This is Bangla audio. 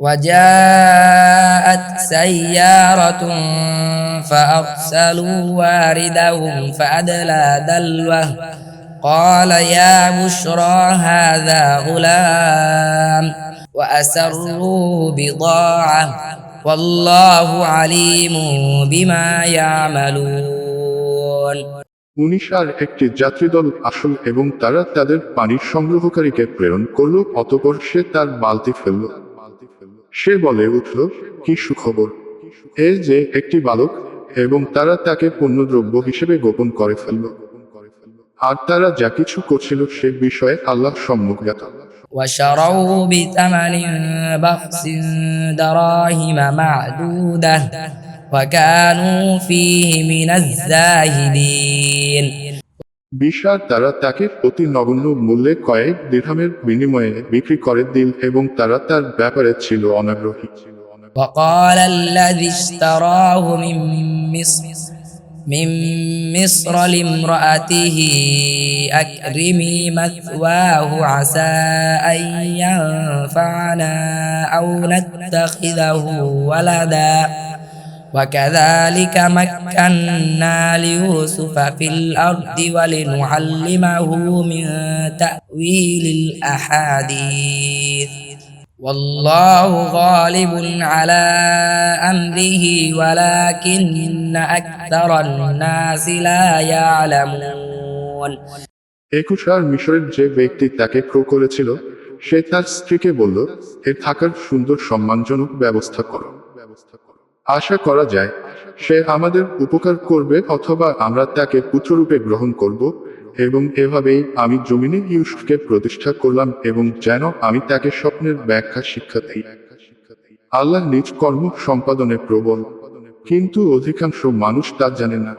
وجاءت سيارة فأرسلوا واردهم فأدلى دلوه قال يا بشرى هذا غلام وأسروه بضاعة والله عليم بما يعملون উনিশ আর একটি যাত্রীদল আসল এবং তারা তাদের পানির সংগ্রহকারীকে প্রেরণ করল অতপর সে তার বালতি ফেলল সে বলে উঠল কি সুখবর এ যে একটি বালক এবং তারা তাকে পণ্যদ্রব্য হিসেবে গোপন করে ফেলল আর তারা যা কিছু করছিল সে বিষয়ে আল্লাহ সম্মুখজ্ঞাত وشروا بثمن بخس دراهم معدودة وكانوا فيه من الزاهدين বিশার তারা তাকে অতি নগণ্য মূল্যে কয়েক দীর্ঘামের বিনিময়ে বিক্রি করে দিল এবং তারা তার ব্যাপারে ছিল অনাগ্রহী وقال الذي اشتراه من مصر من مصر لامرأته أكرمي مثواه عسى أن ينفعنا أو نتخذه ولدا وكذلك مكنا ليوسف في الأرض ولنعلمه من تأويل الأحاديث والله غالب على أمره ولكن أكثر الناس لا يعلمون একুশ আর মিশরের যে ব্যক্তি তাকে ক্রয় করেছিল সে তার স্ত্রীকে বলল এর থাকার সুন্দর সম্মানজনক ব্যবস্থা করো আশা করা যায়, সে আমাদের উপকার করবে অথবা আমরা তাকে পুত্ররূপে গ্রহণ করব এবং এভাবেই আমি জমিনে ইউসুফকে প্রতিষ্ঠা করলাম এবং যেন আমি তাকে স্বপ্নের ব্যাখ্যা শিক্ষা দিই। আল্লাহ নিজ কর্ম সম্পাদনে প্রবল, কিন্তু অধিকাংশ মানুষ তা জানে না।